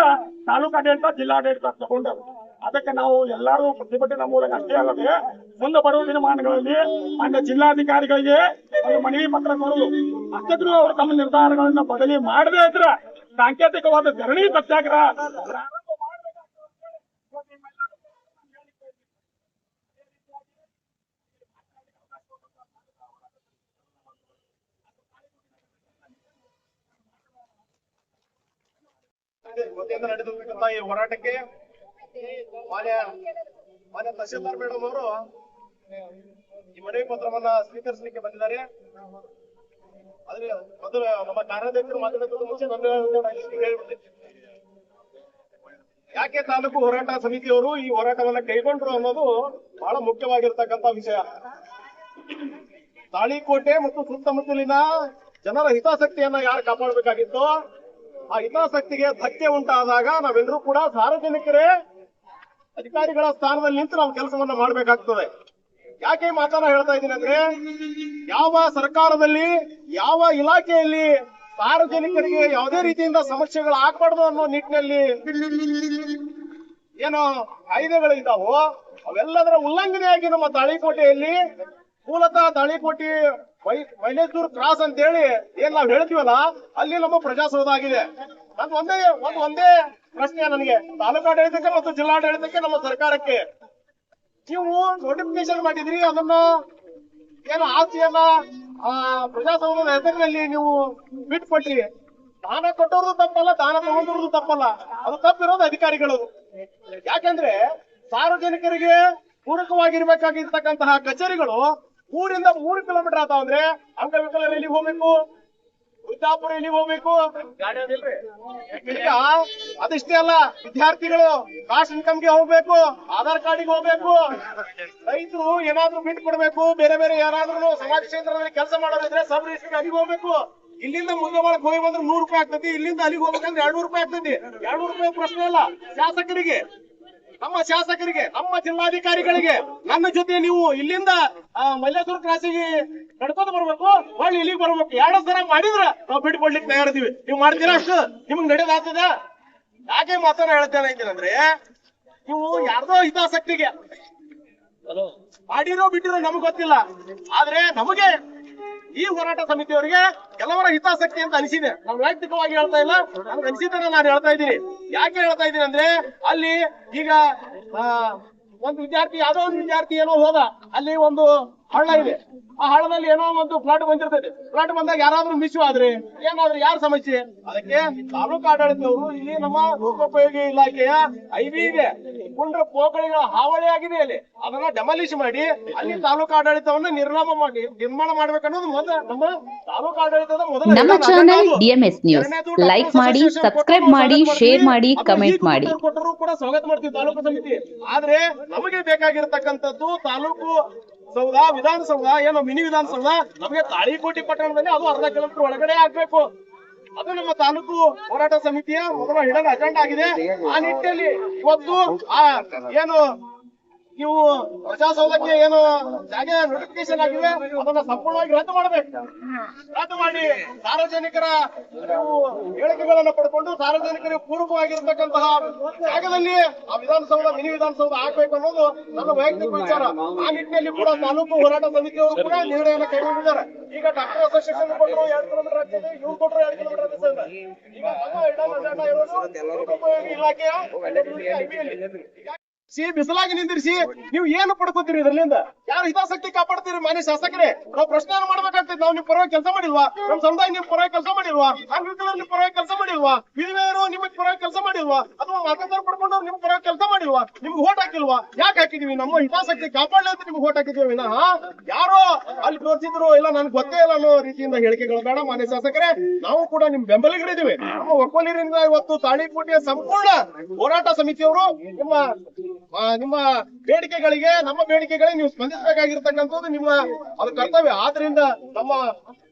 ತಾಲೂಕಾಡಳಿತ ಜಿಲ್ಲಾಡಳಿತ ತಗೊಂಡರು. ಅದಕ್ಕೆ ನಾವು ಎಲ್ಲರೂ ಪ್ರತಿಭಟನೆ ಮೂಲಕ ಅಷ್ಟೇ ಅಲ್ಲದೆ ಮುಂದೆ ಬರುವ ದಿನಮಾನಗಳಲ್ಲಿ ಮಾನ್ಯ ಜಿಲ್ಲಾಧಿಕಾರಿಗಳಿಗೆ ಒಂದು ಮನವಿ ಪತ್ರ ಕೊಡಲು ಅಕ್ಕದ್ರು ಅವರು ತಮ್ಮ ನಿರ್ಧಾರಗಳನ್ನ ಬದಲಿ ಮಾಡದೇ ಇದ್ರೆ ಸಾಂಕೇತಿಕವಾದ ಧರಣಿ ಸತ್ಯಾಗ್ರಹ ಹೋರಾಟಕ್ಕೆ ಮಾನ್ಯ ಮಾನ್ಯ ತಹಶೀಲ್ದಾರ್ ಮೇಡಮ್ ಅವರು ಈ ಮನವಿ ಪತ್ರವನ್ನ ಸ್ವೀಕರಿಸಲಿಕ್ಕೆ ಬಂದಿದ್ದಾರೆ. ಆದ್ರೆ ಮೊದಲು ನಮ್ಮ ಕಾರ್ಯಾಧ್ಯಕ್ಷರು ಮಾತಾಡೋದಕ್ಕೂ ಮುಂಚೆ ನನ್ನ ಹೇಳ್ಬಿಡ್ತೇನೆ ಯಾಕೆ ತಾಲೂಕು ಹೋರಾಟ ಸಮಿತಿಯವರು ಈ ಹೋರಾಟವನ್ನ ಕೈಗೊಂಡ್ರು ಅನ್ನೋದು ಬಹಳ ಮುಖ್ಯವಾಗಿರ್ತಕ್ಕಂತ ವಿಷಯ. ತಾಳಿಕೋಟೆ ಮತ್ತು ಸುತ್ತಮುತ್ತಲಿನ ಜನರ ಹಿತಾಸಕ್ತಿಯನ್ನ ಯಾರು ಕಾಪಾಡಬೇಕಾಗಿತ್ತು ಆ ಹಿತಾಸಕ್ತಿಗೆ ಧಕ್ಕೆ ಉಂಟಾದಾಗ ನಾವೆಲ್ಲರೂ ಕೂಡ ಸಾರ್ವಜನಿಕರೇ ಅಧಿಕಾರಿಗಳ ಸ್ಥಾನದಲ್ಲಿ ನಿಂತು ನಾವು ಕೆಲಸವನ್ನ ಮಾಡಬೇಕಾಗ್ತದೆ. ಯಾಕೆ ಮಾತನ್ನ ಹೇಳ್ತಾ ಇದ್ದೀನಿ ಅಂದ್ರೆ, ಯಾವ ಸರ್ಕಾರದಲ್ಲಿ, ಯಾವ ಇಲಾಖೆಯಲ್ಲಿ ಸಾರ್ವಜನಿಕರಿಗೆ ಯಾವುದೇ ರೀತಿಯಿಂದ ಸಮಸ್ಯೆಗಳು ಆಗ್ಬಾರ್ದು ಅನ್ನೋ ನಿಟ್ಟಿನಲ್ಲಿ ಏನು ಕಾಯ್ದೆಗಳು ಇದಾವೋ ಅವೆಲ್ಲದರ ಉಲ್ಲಂಘನೆಯಾಗಿ ನಮ್ಮ ದಾಳಿಕೋಟೆಯಲ್ಲಿ, ಮೂಲತಃ ತಾಳಿಕೋಟೆ ಮೈ, ಮೈಲೇಶ್ವರ ಕ್ರಾಸ್ ಅಂತ ಹೇಳಿ ಏನ್ ನಾವ್ ಹೇಳ್ತೀವಲ್ಲ, ಅಲ್ಲಿ ನಮ್ಮ ಪ್ರಜಾಸೌಧ ಆಗಿದೆ ಒಂದ್ ಒಂದೇ ಪ್ರಶ್ನೆ ನನಗೆ, ತಾಲೂಕಾಡಳಿತಕ್ಕೆ ಮತ್ತು ಜಿಲ್ಲಾಡಳಿತಕ್ಕೆ ನಮ್ಮ ಸರ್ಕಾರಕ್ಕೆ. ನೀವು ನೋಟಿಫಿಕೇಶನ್ ಮಾಡಿದ್ರಿ, ಅದನ್ನ ಏನು ಆಸ್ತಿಯನ್ನ, ಆ ಪ್ರಜಾಸೌಧದ ಹೆಸರಿನಲ್ಲಿ ನೀವು ಬಿಟ್ಕೊಟ್ರಿ ದಾನ ಕೊಟ್ಟವ್ರದ್ದು ತಪ್ಪಲ್ಲ, ದಾನ ತಗೊಂಡ್ರದ್ದು ತಪ್ಪಲ್ಲ. ಅದು ತಪ್ಪಿರೋದು ಅಧಿಕಾರಿಗಳು. ಯಾಕಂದ್ರೆ ಸಾರ್ವಜನಿಕರಿಗೆ ಪೂರಕವಾಗಿರ್ಬೇಕಾಗಿರ್ತಕ್ಕಂತಹ ಕಚೇರಿಗಳು ಊರಿಂದ ಮೂರು ಕಿಲೋಮೀಟರ್ ಆತಾವ ಅಂದ್ರೆ ಅಂಗವಿಕಲರಲ್ಲಿ ಹೋಗ್ಬೇಕು ವೃದ್ಧಾಪುರ ಎಲ್ಲಿಗೆ ಹೋಗ್ಬೇಕು ಈಗ ಅದಿಷ್ಟೇ ಅಲ್ಲ ವಿದ್ಯಾರ್ಥಿಗಳು ಕಾಸ್ಟ್ ಇನ್ಕಮ್ಗೆ ಹೋಗ್ಬೇಕು ಆಧಾರ್ ಕಾರ್ಡಿಗೆ ಹೋಗ್ಬೇಕು. ರೈತರು ಏನಾದ್ರೂ ಬಿಟ್ಟು ಕೊಡ್ಬೇಕು ಬೇರೆ ಬೇರೆ ಏನಾದ್ರೂ ಸಮಾಜ ಕ್ಷೇತ್ರದಲ್ಲಿ ಕೆಲಸ ಮಾಡೋದಿದ್ರೆ ಸಬ್ ರಿಜಿಸ್ಟ್ರಿಗೆ ಅಲ್ಲಿಗೆ ಹೋಗ್ಬೇಕು. ಇಲ್ಲಿಂದ ಮುಂದೆ ಮಾಡಕ್ ಹೋಗಿ ಬಂದ್ರೆ ನೂರು ರೂಪಾಯಿ ಆಗ್ತತಿ ಇಲ್ಲಿಂದ ಅಲ್ಲಿಗೆ ಹೋಗ್ಬೇಕಂದ್ರೆ ಎರಡ್ನೂರು ರೂಪಾಯಿ ಆಗ್ತತಿ. ಎರಡ್ನೂರು ರೂಪಾಯಿ ಪ್ರಶ್ನೆ ಇಲ್ಲ ಶಾಸಕರಿಗೆ. ನಮ್ಮ ಶಾಸಕರಿಗೆ ನಮ್ಮ ಜಿಲ್ಲಾಧಿಕಾರಿಗಳಿಗೆ ನನ್ನ ಜೊತೆ ನೀವು ಇಲ್ಲಿಂದ ಮಲ್ಲೇಶ್ವರ ಕ್ರಾಸಿಗೆ ನಡ್ಕೊಂಡು ಬರ್ಬೇಕು ಹೊಳ್ಳಿ ಇಲ್ಲಿಗೆ ಬರ್ಬೇಕು. ಎರಡು ಸಲ ಮಾಡಿದ್ರ ನಾವು ಬಿಟ್ಟು ಕೊಡ್ಲಿಕ್ಕೆ ತಯಾರಿದೀವಿ ನೀವು ಮಾಡ್ತೀರಾ ಅಷ್ಟು? ನಿಮ್ಗೆ ನಡೆದಾಗ್ತದ? ಯಾಕೆ ಮಾತನ್ನ ಹೇಳ್ತೇನೆ ಅಂದ್ರೆ ನೀವು ಯಾರ್ದೋ ಹಿತಾಸಕ್ತಿಗೆ ಮಾಡಿರೋ ಬಿಟ್ಟಿರೋ ನಮ್ಗೆ ಗೊತ್ತಿಲ್ಲ. ಆದ್ರೆ ನಮಗೆ ಈ ಹೋರಾಟ ಸಮಿತಿಯವರಿಗೆ ಕೆಲವರ ಹಿತಾಸಕ್ತಿ ಅಂತ ಅನಿಸಿದೆ. ನಾನು ವೈಯಕ್ತಿಕವಾಗಿ ಹೇಳ್ತಾ ಇಲ್ಲ. ನನ್ಗೆ ಅನಿಸಿದ್ದನ್ನ ನಾನು ಹೇಳ್ತಾ ಇದ್ದೀನಿ. ಯಾಕೆ ಹೇಳ್ತಾ ಇದ್ದೀನಿ ಅಂದ್ರೆ ಅಲ್ಲಿ ಈಗ ಒಂದು ವಿದ್ಯಾರ್ಥಿ, ಯಾವ್ದೋ ಒಂದು ವಿದ್ಯಾರ್ಥಿ ಏನೋ ಹೋದ. ಅಲ್ಲಿ ಒಂದು ಹಳ್ಳ ಇದೆ. ಆ ಹಳ್ಳದಲ್ಲಿ ಏನೋ ಒಂದು ಫ್ಲಾಟ್ ಬಂದಿರ್ತದೆ. ಫ್ಲಾಟ್ ಬಂದಾಗ ಯಾರಾದ್ರೂ ಮಿಸ್ ಆದ್ರೆ ಏನಾದ್ರೂ ಯಾರ ಸಮಸ್ಯೆ? ಅದಕ್ಕೆ ತಾಲೂಕು ಆಡಳಿತವರು ಇಲ್ಲಿ ನಮ್ಮ ಲೋಕೋಪಯೋಗಿ ಇಲಾಖೆಯ ಐವಿ ಇದೆ. ಕುಂಡ್ರ ಪೋಕಳಿಗಳ ಹಾವಳಿ ಆಗಿದೆ ಅಲ್ಲಿ. ಅದನ್ನ ಡೆಮಾಲಿಷ್ ಮಾಡಿ ಅಲ್ಲಿ ತಾಲೂಕು ಆಡಳಿತವನ್ನ ನಿರ್ನಾಮ ಮಾಡಿ ನಿರ್ಮಾಣ ಮಾಡ್ಬೇಕನ್ನೋದು ಮೊದಲ ನಮ್ಮ ತಾಲೂಕು ಆಡಳಿತದ ಮೊದಲ ನಮ್ಮ. ಚಾನೆಲ್ ಡಿಎಂಎಸ್ ನ್ಯೂಸ್ ಲೈಕ್ ಮಾಡಿ ಸಬ್ಸ್ಕ್ರೈಬ್ ಮಾಡಿ ಶೇರ್ ಮಾಡಿ ಕಮೆಂಟ್ ಮಾಡಿ. ಕೊಟ್ಟರು ಕೂಡ ಸ್ವಾಗತ ಮಾಡ್ತೀವಿ ತಾಲೂಕು ಸಮಿತಿ. ಆದ್ರೆ ನಮಗೆ ಬೇಕಾಗಿರತಕ್ಕಂಥದ್ದು ತಾಲೂಕು ಸೌಧ ವಿಧಾನಸೌಧ, ಏನೋ ಮಿನಿ ವಿಧಾನಸೌಧ, ನಮಗೆ ತಾಳಿಕೋಟಿ ಪಟ್ಟಣದಲ್ಲಿ ಅದು ಅರ್ಧ ಕಿಲೋಮೀಟರ್ ಒಳಗಡೆ ಆಗ್ಬೇಕು. ಅದು ನಮ್ಮ ತಾಲೂಕು ಹೋರಾಟ ಸಮಿತಿಯ ಮೊದಲ ಹಿಡನ್ ಅಜೆಂಡಾ ಆಗಿದೆ. ಆ ನಿಟ್ಟಿನಲ್ಲಿ ಇವತ್ತು ಏನು ನೀವು ಪ್ರಜಾಸೌಧಕ್ಕೆ ಏನು ಜಾಗ ನೋಟಿಫಿಕೇಶನ್ ಆಗಿದೆ ಅದನ್ನ ಸಂಪೂರ್ಣವಾಗಿ ರದ್ದು ಮಾಡಬೇಕು. ರದ್ದು ಮಾಡಿ ಸಾರ್ವಜನಿಕರ ಹೇಳಿಕೆಗಳನ್ನ ಪಡ್ಕೊಂಡು ಸಾರ್ವಜನಿಕರಿಗೆ ಪೂರಕವಾಗಿರ್ತಕ್ಕಂತಹ ಜಾಗದಲ್ಲಿ ಆ ವಿಧಾನಸೌಧ, ಮಿನಿ ವಿಧಾನಸೌಧ ಆಗ್ಬೇಕು ಅನ್ನೋದು ನನ್ನ ವೈಯಕ್ತಿಕ ವಿಚಾರ. ಆ ನಿಟ್ಟಿನಲ್ಲಿ ಕೂಡ ತಾಲೂಕು ಹೋರಾಟ ಸಮಿತಿಯವರು ಕೂಡ ನಿರ್ಣಯವನ್ನು ಕೈಗೊಂಡಿದ್ದಾರೆ. ಈಗ ಡಾಕ್ಟರ್ ಅಸೋಸಿಯೇಷನ್ ಕೊಟ್ಟರು ಎರಡು ಕಿಲೋಮೀಟರ್ ಆಗ್ತದೆ ಇವ್ರು ಕೊಟ್ಟರು ಎರಡು ಕಿಲೋಮೀಟರ್ ಆಗ್ತದೆ ಈಗ ಇಲಾಖೆಯ. ಸಿ ಬಿಸಲಾಗಿ ನಿಂದಿರಿಸಿ. ನೀವು ಏನು ಪಡ್ಕೋತೀರಿ ಇದರಿಂದ ಯಾರು ಹಿತಾಸಕ್ತಿ ಕಾಪಾಡ್ತೀರಿ ಮಾನ್ಯ ಶಾಸಕರೇ? ನಾವು ಪ್ರಶ್ನೆ ಮಾಡ್ಬೇಕಾಗ್ತದೆ. ನಾವು ನಿಮ್ ಪರವಾಗಿ ಕೆಲಸ ಮಾಡಿಲ್ವಾ? ನಮ್ ಸಮುದಾಯ ನಿಮ್ ಪರವಾಗಿ ಕೆಲಸ ಮಾಡಿಲ್ವಾ? ನಿಮ್ ಪರವಾಗಿ ಕೆಲಸ ಮಾಡಿಲ್ವಾ? ವಿಧವೆಯರು ನಿಮ್ ಪರವಾಗಿ ಕೆಲಸ ಮಾಡಿಲ್ವಾ? ಅಥವಾ ಮತದಾರ ಪಡ್ಕೊಂಡು ನಿಮ್ ಪರವಾಗಿ ಕೆಲಸ ಮಾಡಿಲ್ವಾ? ನಿಮ್ಗೆ ಓಟ್ ಹಾಕಿಲ್ವಾ? ಯಾಕೆ ಹಾಕಿದೀವಿ? ನಮ್ಮ ಹಿತಾಸಕ್ತಿ ಕಾಪಾಡಲಿ ಅಂತ ನಿಮ್ಗೆ ಓಟ್ ಹಾಕಿದೀವಿ ವಿನಃ ಯಾರೋ ಅಲ್ಲಿ ತೋರಿಸಿದ್ರು, ಇಲ್ಲ, ನನ್ಗೆ ಗೊತ್ತೇ ಇಲ್ಲ ಅನ್ನೋ ರೀತಿಯಿಂದ ಹೇಳಿಕೆಗಳು ಬೇಡ ಮಾನ್ಯ ಶಾಸಕರೇ. ನಾವು ಕೂಡ ನಿಮ್ ಬೆಂಬಲಿಗರಿದ್ದೀವಿ. ನಮ್ಮ ಒಕ್ಕಲಿಗರಿಂದ ಇವತ್ತು ತಾಳಿಕೋಟೆಯ ಸಂಪೂರ್ಣ ಹೋರಾಟ ಸಮಿತಿಯವರು, ನಿಮ್ಮ ನಿಮ್ಮ ಬೇಡಿಕೆಗಳಿಗೆ, ನಮ್ಮ ಬೇಡಿಕೆಗಳಿಗೆ ನೀವು ಸ್ಪಂದಿಸಬೇಕಾಗಿರ್ತಕ್ಕಂಥದ್ದು ನಿಮ್ಮ, ಅದು ಕರ್ತವ್ಯ. ಆದ್ರಿಂದ ನಮ್ಮ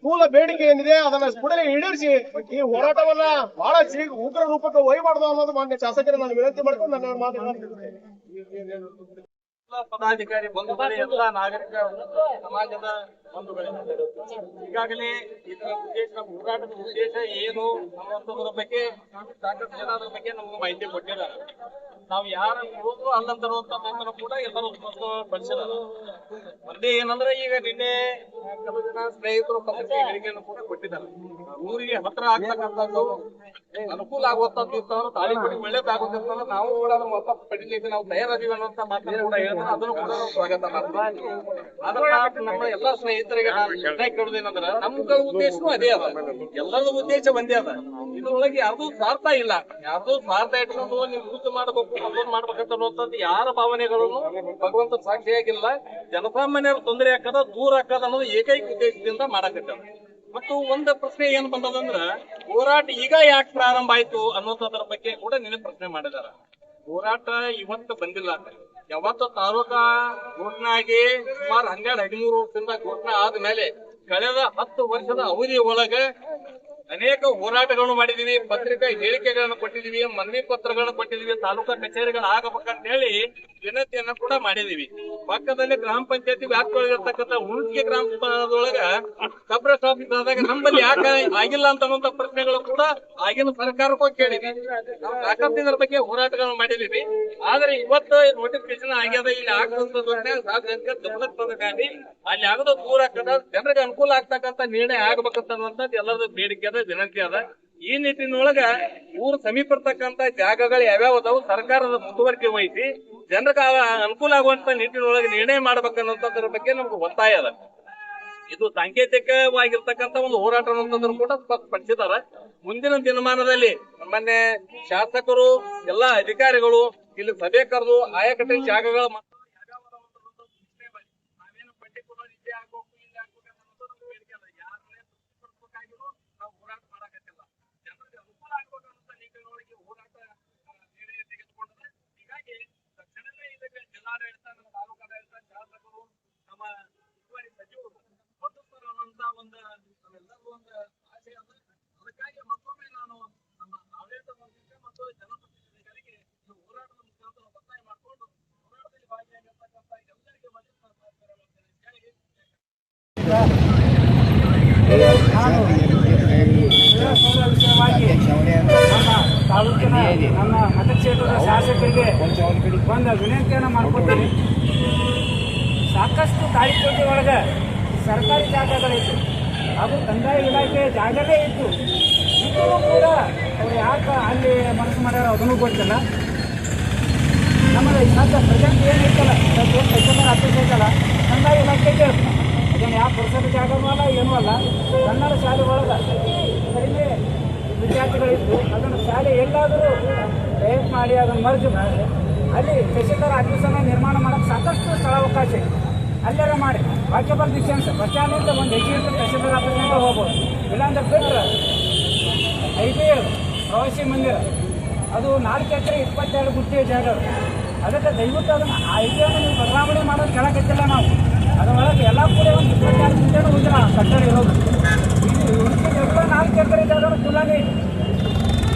ಮೂಲ ಬೇಡಿಕೆ ಏನಿದೆ, ಅದನ್ನ ಕೂಡಲೇ ಈಡೇರಿಸಿ, ಈ ಹೋರಾಟವನ್ನ ಬಹಳ ಶೀಘ್ರ ಉಗ್ರ ರೂಪಕ್ಕೆ ಒಯ್ಯಬಾರ್ದು ಅನ್ನೋದು ಮಾನ್ಯ ಶಾಸಕರ ನಾನು ವಿನಂತಿ ಮಾಡ್ಕೊಂಡು ನನ್ನ ಮಾತುಗಳನ್ನು ಪದಾಧಿಕಾರಿ ಬಂಧುಗಳೇ, ಎಲ್ಲ ನಾಗರಿಕ ಸಮಾಜದ ಬಂಧುಗಳೇ. ಈಗಾಗಲೇ ಇದರ ಉದ್ದೇಶ ಹೋರಾಟದ ಉದ್ದೇಶ ಏನು ಅನ್ನುವಂಥದ್ರ ಬಗ್ಗೆ ಸಾಕಷ್ಟು ಜನ ಬಗ್ಗೆ ನಮ್ಗೆ ಮಾಹಿತಿ ಕೊಟ್ಟಿದ್ದಾರೆ. ನಾವು ಯಾರ ಹೋದ್ರು ಅಲ್ಲಂತರುವಂತ ಮಾತನ್ನು ಕೂಡ ಎಲ್ಲರೂ ಬಳಸಿದ ಒಂದೇ ಏನಂದ್ರೆ ಈಗ ನಿನ್ನೆ ಕೆಲವು ಜನ ಸ್ನೇಹಿತರು ತಮ್ಮ ಹೇಳಿಕೆಯನ್ನು ಕೂಡ ಕೊಟ್ಟಿದ್ದಾರೆ. ಊರಿಗೆ ಹತ್ರ ಆಗ್ತಕ್ಕಂಥದ್ದು ಅನುಕೂಲ ಆಗುವಂತದ್ದು ಇರ್ತಾವ ತಾಳಿ ಕೊಡಿ ಒಳ್ಳೇದಾಗುತ್ತೆ ನಾವು ಕೂಡ ವಾಪಸ್ ಪಡಿಲಿಕ್ಕೆ ನಾವು ತಯಾರಿದೀವಿ ಅನ್ನುವಂತ ಮಾತನ್ನು ಕೂಡ ಹೇಳಿದ್ರೆ ಅದನ್ನು ಕೂಡ ಸ್ವಾಗತ ಮಾಡ್ತೀವಿ. ನಮ್ಮ ಎಲ್ಲಾ ಸ್ನೇಹಿತರಿಗೆ ಕೇಳುದೇನಂದ್ರ ನಮ್ಗ ಉದ್ದೇಶನೂ ಅದೇ ಅದ. ಎಲ್ಲರ ಉದ್ದೇಶ ಒಂದೇ ಅದ. ಇದ್ರೊಳಗೆ ಯಾರ್ದು ಸ್ವಾರ್ಥ ಇಲ್ಲ. ಯಾರ್ದು ಸ್ವಾರ್ಥ ಇಟ್ಕೊಂಡು ನೀವು ಯೂಸ್ ಮಾಡ್ಬೇಕು ಮತ್ತೊಂದು ಮಾಡ್ಬೇಕಂತ ಅನ್ನುವಂಥದ್ದು ಯಾರ ಭಾವನೆಗಳನ್ನು ಭಗವಂತ ಸಾಕ್ಷಿಯಾಗಿಲ್ಲ. ಜನಸಾಮಾನ್ಯರ ತೊಂದರೆ ಹಾಕದ ದೂರ ಹಾಕದ ಅನ್ನೋದು ಏಕೈಕ ಉದ್ದೇಶದಿಂದ ಮಾಡಕತ್ತ ಮತ್ತು ಒಂದು ಪ್ರಶ್ನೆ ಏನ್ ಬಂದದಂದ್ರ, ಹೋರಾಟ ಈಗ ಯಾಕೆ ಪ್ರಾರಂಭ ಆಯ್ತು ಅನ್ನೋದ್ರ ಬಗ್ಗೆ ಕೂಡ ನಿನ್ನೆ ಪ್ರಶ್ನೆ ಮಾಡಿದಾರ ಹೋರಾಟ ಇವತ್ತು ಬಂದಿಲ್ಲ ಯಾವತ್ತು ತಾಲೂಕಾ ಘೋಷಣೆ ಆಗಿ ಸುಮಾರು ಹನ್ನೆರಡು ಹದಿಮೂರು ವರ್ಷದಿಂದ ಘೋಷಣೆ ಆದ್ಮೇಲೆ ಕಳೆದ ಹತ್ತು ವರ್ಷದ ಅವಧಿ ಒಳಗ ಅನೇಕ ಹೋರಾಟಗಳನ್ನು ಮಾಡಿದೀವಿ, ಪತ್ರಿಕಾ ಹೇಳಿಕೆಗಳನ್ನು ಕೊಟ್ಟಿದೀವಿ, ಮನವಿ ಪತ್ರಗಳನ್ನು ಕೊಟ್ಟಿದೀವಿ, ತಾಲೂಕಾ ಕಚೇರಿಗಳು ಆಗಬೇಕಂತ ಹೇಳಿ ವಿನಂತಿಯನ್ನ ಕೂಡ ಮಾಡಿದೀವಿ. ಪಕ್ಕದಲ್ಲಿ ಗ್ರಾಮ ಪಂಚಾಯತಿ ವ್ಯಾಪ್ತಿಯೊಳಗಿರ್ತಕ್ಕಂಥ ಉಳಿಕೆ ಗ್ರಾಮ ಪಂಚಾಯತ್ದೊಳಗ ಸಬ್ರ ಆಫೀಸ್ ಆದಾಗ ನಮ್ಮಲ್ಲಿ ಯಾಕೆ ಆಗಿಲ್ಲ ಅಂತ ಪ್ರಶ್ನೆಗಳು ಕೂಡ ಆಗಿನ ಸರ್ಕಾರಕ್ಕೂ ಕೇಳಿದ್ವಿ. ನಾವು ಸಾಕಷ್ಟು ಬಗ್ಗೆ ಹೋರಾಟಗಳನ್ನು ಮಾಡಿದೀವಿ. ಆದ್ರೆ ಇವತ್ತು ನೋಟಿಫಿಕೇಶನ್ ಆಗ್ಯದ, ಇಲ್ಲಿ ಆಗದಂತ ಸಾರ್ವಜನಿಕ ತಂದಕಾಗಿ ಅಲ್ಲಿ ಆಗದ ದೂರ ಜನರಿಗೆ ಅನುಕೂಲ ಆಗ್ತಕ್ಕಂತ ನಿರ್ಣಯ ಆಗ್ಬೇಕಂತ ಎಲ್ಲರದ್ದು ಎಲ್ಲರದ ಬೇಡಿಕೆ ಅದ ವಿನಂತಿ ಅದ. ಈ ನಿಟ್ಟಿನೊಳಗ ಊರು ಸಮೀಪ ಇರ್ತಕ್ಕಂತ ಜಾಗಗಳು ಯಾವ್ಯಾವ ಅದಾವು ಸರ್ಕಾರದ ಮುತುವರ್ಜಿ ವಹಿಸಿ ಜನರಿಗೆ ಅನುಕೂಲ ಆಗುವಂತ ನಿಟ್ಟಿನೊಳಗೆ ನಿರ್ಣಯ ಮಾಡ್ಬೇಕನ್ನೋದ್ರ ಬಗ್ಗೆ ನಮ್ಗೆ ಒತ್ತಾಯ ಅದ. ಇದು ಸಾಂಕೇತಿಕವಾಗಿರ್ತಕ್ಕಂತ ಒಂದು ಹೋರಾಟ ಅನ್ನೋದನ್ನು ಕೂಡ ಸ್ಪಷ್ಟಪಡಿಸಿದಾರ ಮುಂದಿನ ದಿನಮಾನದಲ್ಲಿ ಮೊನ್ನೆ ಶಾಸಕರು, ಎಲ್ಲಾ ಅಧಿಕಾರಿಗಳು, ಇಲ್ಲಿ ಸಭೆ ಕರೆದು ಆಯಾಕಟ್ಟೆ ಜಾಗಗಳ ಮತ್ತು ಯಾವ್ಯಾವ ಒಂದು ಪ್ರಶ್ನೆ ಮಾಡಿ ನಾವೇನು ಪರ್ಟಿಕ್ಯುಲರ್ ಇಲ್ಲಿ ಆಗ್ಬೇಕು ಇಲ್ಲಿ ಆಗ್ಬೇಕು ಅನ್ನೋದು ನಮ್ಗೆ ಬೇಡಿಕೆ ಅದ ಯಾರನ್ನೇ ತೃಪ್ತಿಪಡಿಸ್ಬೇಕಾಗಿರೋ ನಾವು ಹೋರಾಟ ಮಾಡಕತ್ತಿಲ್ಲ ಜನರಿಗೆ ಅನುಕೂಲ ಆಗ್ಬೇಕು ಅನ್ನೋ ನಿಟ್ಟಿನೊಳಗೆ ಹೋರಾಟ ಆ, ನಿರ್ಣಯ ತೆಗೆದುಕೊಂಡಿದೆ ಹೀಗಾಗಿ ತಕ್ಷಣವೇ ಇದಕ್ಕೆ ಜಿಲ್ಲಾಡಳಿತ ನಮ್ಮ ತಾಲೂಕಾಡಳಿತ ಶಾಸಕರು ನಮ್ಮ ಉಸ್ತುವಾರಿ ಸಚಿವರು ಸ್ಪಂದಿಸ್ತಾರೆ ಅನ್ನೋಂತ ಒಂದು ನಮ್ಮೆಲ್ಲರಿಗೂ ಒಂದು ಆಸೆ ಅದ ಅದಕ್ಕಾಗಿ ಮತ್ತೊಮ್ಮೆ ನಾನು ನಮ್ಮ ಆಡಳಿತ ಮಂತ್ರಿಗೆ ಮತ್ತು ಜನಪ್ರತಿನಿಧಿಗಳಿಗೆ ಈ ಹೋರಾಟದ ಮುಖಾಂತರ ಒತ್ತಾಯ ಮಾಡಿಕೊಂಡು ಹೋರಾಟದಲ್ಲಿ ಭಾಗಿಯಾಗಿರ್ತಕ್ಕಂಥ ಎಲ್ಲರಿಗೆ ಮನವಿ ಮಾಡ್ತಾ ಇದ್ದಾರೆ ಅಂತ ಹೇಳಿ ವಿಷಯವಾಗಿ ನಮ್ಮ ತಾಲೂಕಿನ ನನ್ನ ಮತಕ್ಷೇತ್ರದ ಶಾಸಕರಿಗೆ ಒಂದು ವಿನಂತಿಯನ್ನು ಮಾಡ್ಕೊತೀನಿ ಸಾಕಷ್ಟು ತಾಳಿಕೋಟೆ ಒಳಗೆ ಸರ್ಕಾರಿ ಜಾಗಗಳಿತ್ತು ಹಾಗೂ ಕಂದಾಯ ಇಲಾಖೆ ಜಾಗವೇ ಇತ್ತು ಇದ್ದರೂ ಕೂಡ ಅವ್ರು ಯಾಕೆ ಅಲ್ಲಿ ಮನಸ್ಸು ಮಾಡ್ಯಾರ ಅದನ್ನು ಗೊತ್ತಿಲ್ಲ. ನಮ್ಮದು ಮತ್ತೆ ಪ್ರೆಸೆಂಟ್ ಏನು ಇತ್ತಲ್ಲ ಸೆಕೆಂಡರ್ ಆಫೀಸ್ ಐತಲ್ಲ, ಕಂದಾಯ ಇಲಾಖೆಗೆ ಅದನ್ನು ಯಾವ ಪುರುಷರ ಜಾಗನೂ ಅಲ್ಲ, ಏನೂ ಅಲ್ಲ. ಕನ್ನಡ ಶಾಲೆ ಒಳಗೆ ಕಡಿಮೆ ವಿದ್ಯಾರ್ಥಿಗಳಿದ್ದು, ಅದನ್ನು ಶಾಲೆ ಎಲ್ಲಾದರೂ ಪ್ರಯತ್ನ ಮಾಡಿ, ಅದನ್ನು ಮರ್ಜು ಮಾಡಿ, ಅಲ್ಲಿ ತಹಸೀಲ್ದಾರ್ ಆಫೀಸನ್ನು ನಿರ್ಮಾಣ ಮಾಡೋಕ್ಕೆ ಸಾಕಷ್ಟು ಸ್ಥಳಾವಕಾಶ ಇದೆ. ಅಲ್ಲೆಲ್ಲ ಮಾಡಿ. ವಾಕ್ಯಬಲ್ ಡಿಸ್ಟೆನ್ಸ್ ಬಸ್ ಅಂತ ಒಂದು ಹೆಜ್ಜೆ ಇಟ್ಟು ತಹಸೀಲ್ದಾರ್ ಆಫೀಸ್ನಿಂದ ಹೋಗ್ಬೋದು. ಇಲ್ಲಾಂದ್ರೆ ಬಿಟ್ಟರೆ ಐದೇ ಪ್ರವಾಸಿ ಮಂದಿರ. ಅದು ನಾಲ್ಕು ಎಕರೆ ಇಪ್ಪತ್ತೆರಡು ಗುತ್ತಿಗೆ ಜಾಗ. ಅದು. ಅದಕ್ಕೆ ದಯವಿಟ್ಟು ಅದನ್ನು ಆ ಐಡಿಯಾನ ನೀವು ಬದಲಾವಣೆ ಮಾಡೋದು ಕೆಳಕತ್ತಿಲ್ಲ ನಾವು. ಅದರೊಳಗೆ ಎಲ್ಲ ಕೂಡ ಒಂದು ಇಪ್ಪತ್ತೆರಡು ಗುಂಟೆನೂ ಹೋಗಿಲ್ಲ ಕಟ್ಟಡ ಇರೋದು. ಇದು ನಾಲ್ಕು ಎಕರೆ ಜಾಗ ಖುಲ್ಲಾನೇ ಇದೆ.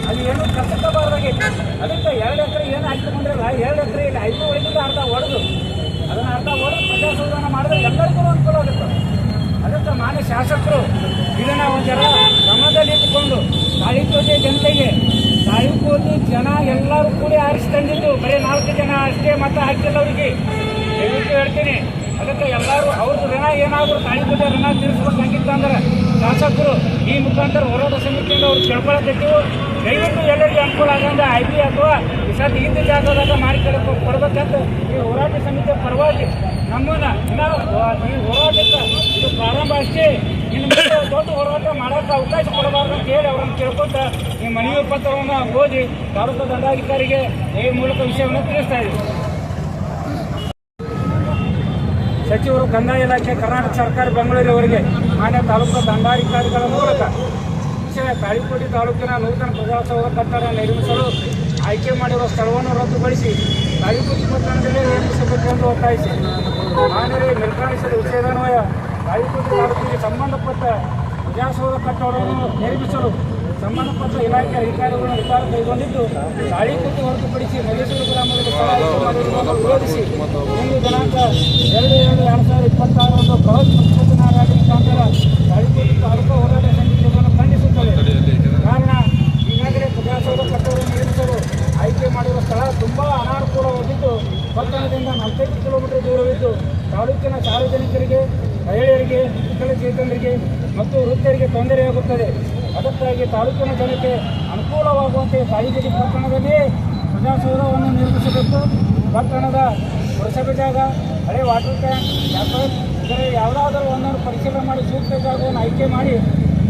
ಅದು ಏನು ಕಷ್ಟಬಾರ್ದಾಗೈತೆ ಅದಕ್ಕೆ ಎರಡು ಎಕರೆ ಏನು ಹಾಕಿಕೊಂಡ್ರಲ್ಲ ಎರಡು ಎಕರೆ ಇಲ್ಲ ಐದು ಒಳಗಿಂದ ಅರ್ಧ ಹೊಡೆದು ಅದನ್ನು ಅರ್ಥ ಹೋದ್ರೆ ಪ್ರಜಾಸೌಧನ ಮಾಡಿದ್ರೆ ಎಲ್ಲರಿಗೂ ಅನುಕೂಲ ಆಗುತ್ತೆ. ಅದಕ್ಕೆ ಮಾನ್ಯ ಶಾಸಕರು ಇದನ್ನ ಒಂದೆಲ್ಲ ಗಮನದಲ್ಲಿ ಇಟ್ಟುಕೊಂಡು ತಾಳಿಕೋಟೆ ಜನತೆಗೆ ತಾಳಿಕೋಟೆ ಜನ ಎಲ್ಲರೂ ಕೂಡಿ ಆರಿಸಿ ತಂದಿದ್ದು. ಬರೀ ನಾಲ್ಕು ಜನ ಅಷ್ಟೇ ಮತ ಹಾಕಿಲ್ಲ ಅವರಿಗೆ ಹೇಳ್ತೀನಿ. ಅದಕ್ಕೆ ಎಲ್ಲರೂ ಅವ್ರದ್ದು ಋಣ ಏನಾದರೂ ತಾಳಿಕೋಟೆ ಋಣ ತೀರಿಸ್ಬೇಕಾಗಿತ್ತು ಅಂದ್ರೆ ಶಾಸಕರು ಈ ಮುಖಾಂತರ ಹೋರಾಟ ಸಮಿತಿಯಿಂದ ಅವ್ರು ಕೇಳ್ಕೊಳಕತ್ತೀವಿ ದಯವಿಟ್ಟು ಎಲ್ಲರಿಗೂ ಅನುಕೂಲ ಆಗಂದ್ರೆ ಐ ಪಿ ಅಥವಾ ಸದ್ ಹಿಂದೆ ಜಾಗದಾಗ ಮಾಡಿ ಕೊಡ್ಬೇಕಂತ ಈ ಹೋರಾಟ ಸಮಿತಿ ಪರವಾಗಿ ನಮ್ಮನ್ನ ಈ ಹೋರಾಟಕ್ಕೆ ಇದು ಪ್ರಾರಂಭ ಅಷ್ಟೇ ಇನ್ನು ದೊಡ್ಡ ಹೋರಾಟ ಮಾಡೋಕ್ಕೆ ಅವಕಾಶ ಕೊಡಬಾರ್ದು ಅಂತ ಹೇಳಿ ಅವ್ರನ್ನ ಕೇಳ್ಕೊತ ಈ ಮನವಿ ಪತ್ರವನ್ನು ಓದಿ ತಾಲೂಕು ದಂಡಾಧಿಕಾರಿಗೆ ಈ ಮೂಲಕ ವಿಷಯವನ್ನು ತಿಳಿಸ್ತಾ ಇದ್ದೀವಿ ಸಚಿವರು ಕಂದಾಯ ಇಲಾಖೆ, ಕರ್ನಾಟಕ ಸರ್ಕಾರ ಬೆಂಗಳೂರಿನವರಿಗೆ ಮಾನ್ಯ ತಾಲೂಕು ದಂಡಾಧಿಕಾರಿಗಳ ಮೂಲಕ ವಿಷಯ ತಾಳಿಕೋಟಿ ತಾಲೂಕಿನ ನೂತನ ಪ್ರಜಾಸೌಧ ಕಟ್ಟಡ ನಿರ್ಮಿಸಲು ಆಯ್ಕೆ ಮಾಡಿರುವ ಸ್ಥಳವನ್ನು ರದ್ದುಗೊಳಿಸಿ ತಾಳಿಕೋಟೆ ಪಟ್ಟಣದಲ್ಲಿ ನಿರ್ಮಿಸಬೇಕೆಂದು ಒತ್ತಾಯಿಸಿ. ಮಾನ್ಯರೇ ಮೇಲ್ಕಾಣಿಸಿದ ವಿಷಯದನ್ವಯ ತಾಲೂಕು ತಾಲೂಕಿಗೆ ಸಂಬಂಧಪಟ್ಟ ಪ್ರಜಾಸೌಧ ಕಟ್ಟಡವನ್ನು ನಿರ್ಮಿಸಲು ಸಂಬಂಧಪಟ್ಟ ಇಲಾಖೆ ಅಧಿಕಾರಿಗಳು ನಿರ್ಧಾರ ಕೈಗೊಂಡಿದ್ದು ತಾಳಿಕೋಟೆ ಹೊರತುಪಡಿಸಿ ಮಲೇಶ್ವರ ಗ್ರಾಮದಲ್ಲಿ ವಿರೋಧಿಸಿ ಇಂದು ದಿನಾಂಕ ಎರಡು ಎರಡು ಎರಡು ಸಾವಿರದ ಇಪ್ಪತ್ತಾರರಂದು ಬೃಹತ್ ಪ್ರತಿಭಟನಾ ರ್ಯಾಲಿ ಮುಖಾಂತರ ತಾಳಿಕೋಟೆ ತಾಲೂಕು ಹೋರಾಟ ಸಮಿತಿಯನ್ನು ಖಂಡಿಸುತ್ತದೆ. ಕಾರಣ ಈಗಾಗಲೇ ಪ್ರಜಾಸೌಧ ಮಾಡಿರುವ ಸ್ಥಳ ತುಂಬಾ ಅನಾನುಕೂಲವಾಗಿದ್ದು ಪಟ್ಟಣದಿಂದ ನಲವತ್ತೈದು ಕಿಲೋಮೀಟರ್ ದೂರವಿದ್ದು, ತಾಲೂಕಿನ ಸಾರ್ವಜನಿಕರಿಗೆ, ಮಹಿಳೆಯರಿಗೆ ವಿಕಲಚೇತನರಿಗೆ ಮತ್ತು ವೃತ್ತಿಯರಿಗೆ ತೊಂದರೆಯಾಗುತ್ತದೆ. ಅದಕ್ಕಾಗಿ ತಾಲೂಕಿನ ಜನತೆ ಅನುಕೂಲವಾಗುವಂತೆ ತಾಯಿಗಿರಿ ಪಟ್ಟಣದಲ್ಲಿ ಪ್ರಜಾಸೌಧವನ್ನು ನಿರ್ಮಿಸಬೇಕು. ಪಟ್ಟಣದ ಪುರಸಭೆ ಜಾಗ, ಹಳೆ ವಾಟರ್ ಟ್ಯಾಂಕ್ ಇದರ ಯಾವುದಾದರೂ ಒಂದನ್ನು ಪರಿಶೀಲನೆ ಮಾಡಿ ಸೂಕ್ತ ಜಾಗವನ್ನು ಆಯ್ಕೆ ಮಾಡಿ,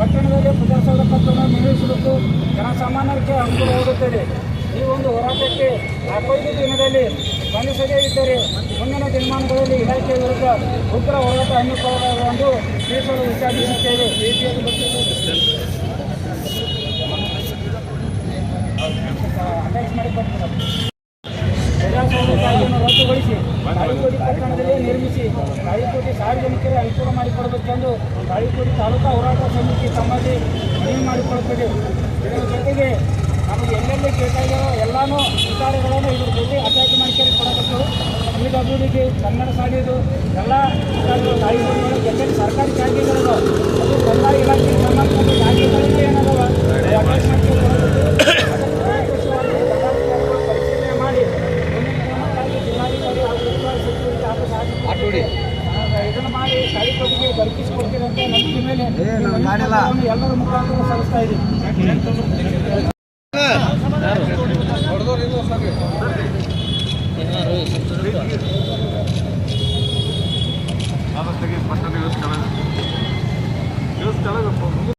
ಪಟ್ಟಣದಲ್ಲಿ ಪ್ರಜಾಸೌಧ ಪತ್ರವನ್ನು ನಿರ್ಮಿಸಬೇಕು. ಜನಸಾಮಾನ್ಯರಿಗೆ ಅನುಕೂಲವಾಗುತ್ತದೆ. ಈ ಒಂದು ಹೋರಾಟಕ್ಕೆ ನಾಲ್ಕೈದು ದಿನದಲ್ಲಿ ಸ್ಪಂದಿಸದೇ ಇದ್ದರೆ ಮುಂದಿನ ದಿನಮಾನಗಳಲ್ಲಿ ಇಲಾಖೆ ವಿರುದ್ಧ ಉಗ್ರ ಹೋರಾಟ ಹಮ್ಮಿಕೊಳ್ಳಲು ತಿಳಿಸಲು ವಿಚಾರಿಸುತ್ತೇವೆ ಅಟ್ಯಾಚ್ ಮಾಡಿ ಕೊಡ್ತಾರೆ ಪ್ರಜಾಸೌಧ ಕಾಯ್ದೆಯನ್ನು ರದ್ದುಗೊಳಿಸಿ ಪಟ್ಟಣದಲ್ಲಿ ನಿರ್ಮಿಸಿ ಸಾರ್ವಜನಿಕರಿಗೆ ಅನುಕೂಲ ಮಾಡಿಕೊಡಬೇಕೆಂದು ತಾಳಿಕೋಟಿ ತಾಲೂಕಾ ಹೋರಾಟ ಸಮಿತಿ ತಮ್ಮಲ್ಲಿ ಮನವಿ ಮಾಡಿಕೊಳ್ಳುತ್ತದೆ ಇದರ ಜೊತೆಗೆ ನಮಗೆ ಎಲ್ಲೆಲ್ಲಿ ಬೇಕಾಗಿರೋ ಎಲ್ಲಾನು ವಿಚಾರಗಳನ್ನು ಇದ್ರ ಜೊತೆ ಅಟ್ಯಾಚ್ ಮಾಡ್ಕೊಂಡು ಕೊಡಬೇಕು. ವಿವಿಧ ಅಭಿವೃದ್ಧಿ ಕನ್ನಡ ಶಾಲೆದು ಎಲ್ಲ ತಾಳಿಕೋಟೆ ಎಲ್ಲೆಲ್ಲಿ ಸರ್ಕಾರಿ ಜಾಗೆಗಳಿದಾವೆ ಅದು ಎಲ್ಲ ಇಲಾಖೆಗೆ ಸಂಬಂಧಪಟ್ಟ ಜಾಗೆಗಳಿಗೆ ಏನದವ ಅಟ್ಯಾಚ್ ಮಾಡ್ಕೊಂಡು ಪರಿಶೀಲನೆ ಮಾಡಿ ಇದನ್ನು ಮಾಡಿ ತಾಳಿಕೋಟಿಗೆ ದೊರಕಿಸಿಕೊಡ್ತೀರಿ ಅಂತ ನಂಬಿಕೆ ಮೇಲೆ ಎಲ್ಲರ ಮುಖಾಂತರ ಸಲ್ಲಿಸ್ತಾ ಇದ್ದೀವಿ.